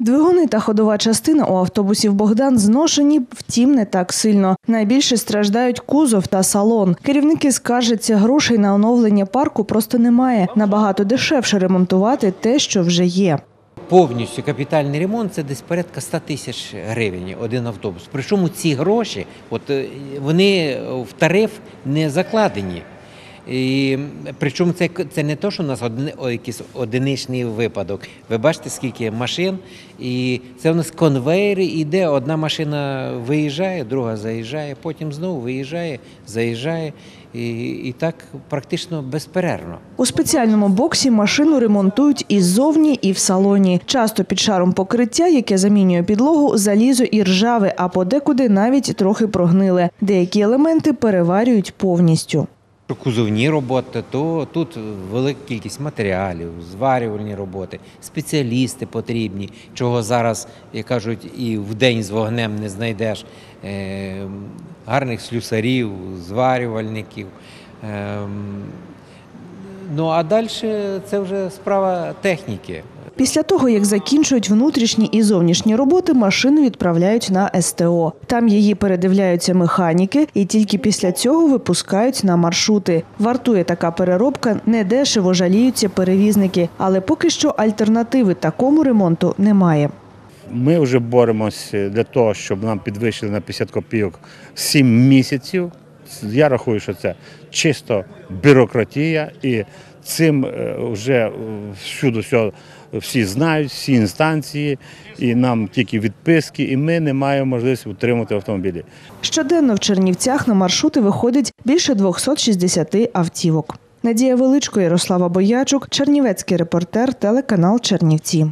Двигуни та ходова частина у автобусів Богдан зношені, втім не так сильно. Найбільше страждають кузов та салон. Керівники скаржаться, грошей на оновлення парку просто немає. Набагато дешевше ремонтувати те, що вже є. Повністю капітальний ремонт це десь порядка 100 тисяч гривень один автобус. Причому ці гроші, от е, вони в тариф не закладені. І, причому це, це не то, що у нас один, о, якийсь одиничний випадок. Ви бачите, скільки машин, і це у нас конвейер іде. Одна машина виїжджає, друга заїжджає, потім знову виїжджає, заїжджає. І, і так практично безперервно. У спеціальному боксі машину ремонтують і ззовні, і в салоні. Часто під шаром покриття, яке замінює підлогу, залізо і ржаве, а подекуди навіть трохи прогниле. Деякі елементи переварюють повністю. Кузовні роботи, то тут велика кількість матеріалів, зварювальні роботи, спеціалісти потрібні, чого зараз, як кажуть, і в день з вогнем не знайдеш е, гарних слюсарів, зварювальників. Ну а далі це вже справа техніки. Після того, як закінчують внутрішні і зовнішні роботи, машину відправляють на СТО. Там її передивляються механіки, і тільки після цього випускають на маршрути. Вартує така переробка недешево жаліються перевізники, але поки що альтернативи такому ремонту немає. Ми вже боремося для того, щоб нам підвищили на 50 копійок 7 місяців. Я рахую, що це чисто бюрократія, і цим е, вже е, всюди все, всі знають, всі інстанції, і нам тільки відписки, і ми не маємо можливості утримувати автомобілі. Щоденно в Чернівцях на маршрути виходить більше 260 автівок. Надія Величко, Ярослава Боячук, Чернівецький репортер, телеканал Чернівці.